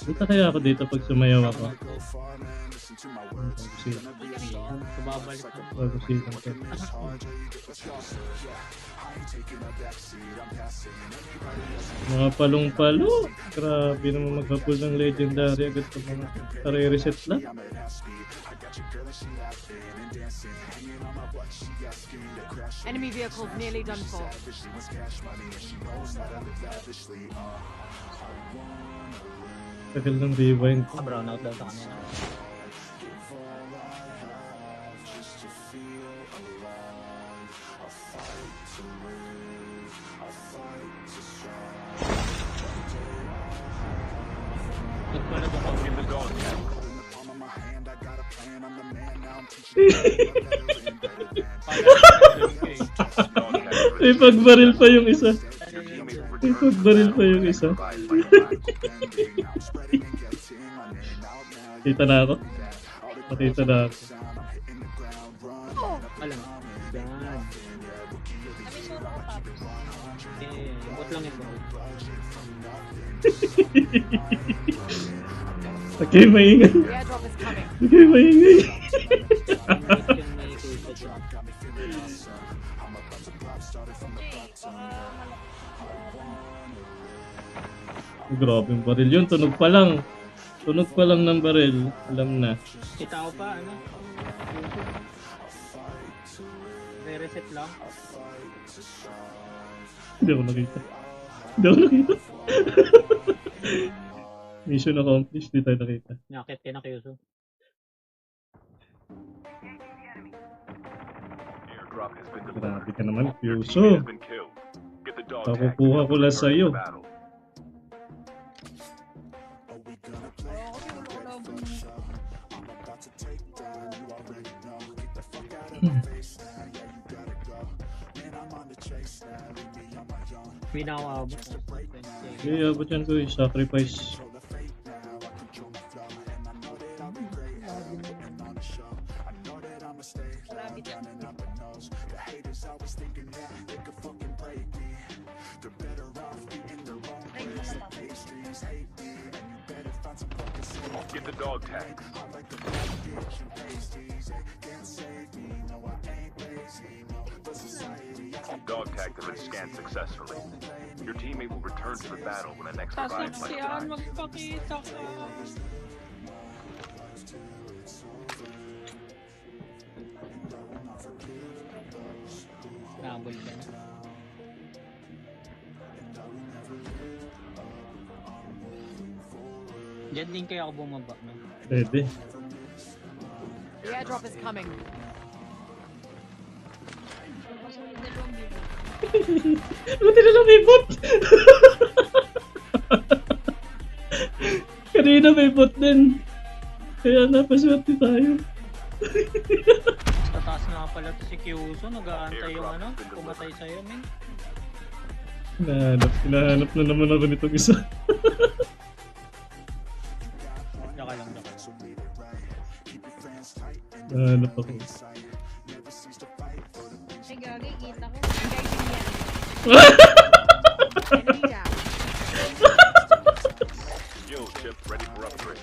Punta kaya ako dito pag sumayaw ako. Mga palong-palo. Grabe naman maghapol ng legendary agad sa mga kare-reset lang. Enemy vehicles nearly done for. Tagal ng rewind ko. Brown out daw sa kanila. May pagbaril pa yung isa. Pagbaril pa yung isa. Kita na ako. Nakita na ako. Alam. Yan. Eh, bot lang ito. Okay, maingay. Okay, maingay. Grabe yung baril yun. Tunog pa lang. Tunog pa lang ng baril. Alam na. Kita ko pa, ano? Re-reset lang. Hindi ako nakita. Hindi ako nakita. Mission accomplished. Di tayo nakita. Nakit kay na Kyuso. Grabe ka naman, Kyuso. Pakukuha ko lang sa'yo. Battle. May nakakabot. Hindi, abot yan ko eh. Sacrifice. Get the dog tags. Dog tags have been scanned successfully. Your teammate will return to the battle when the next revive flight Sasaksiyan, arrives. magpakita ka. Nabol ka na. Diyan din kaya ako bumaba. No? Pwede. The airdrop is coming. Buti na lang may bot! Kanina may bot din. Kaya napaswerte tayo. Tataas na pala to si Kyuso. Nag-aantay yung ano. Pumatay sa'yo, men. Hinahanap, hinahanap na naman ako nitong isa. Daka lang, daka lang. Hinahanap ako. Ay, gagi, kita ko. Yo, chip ready for upgrade.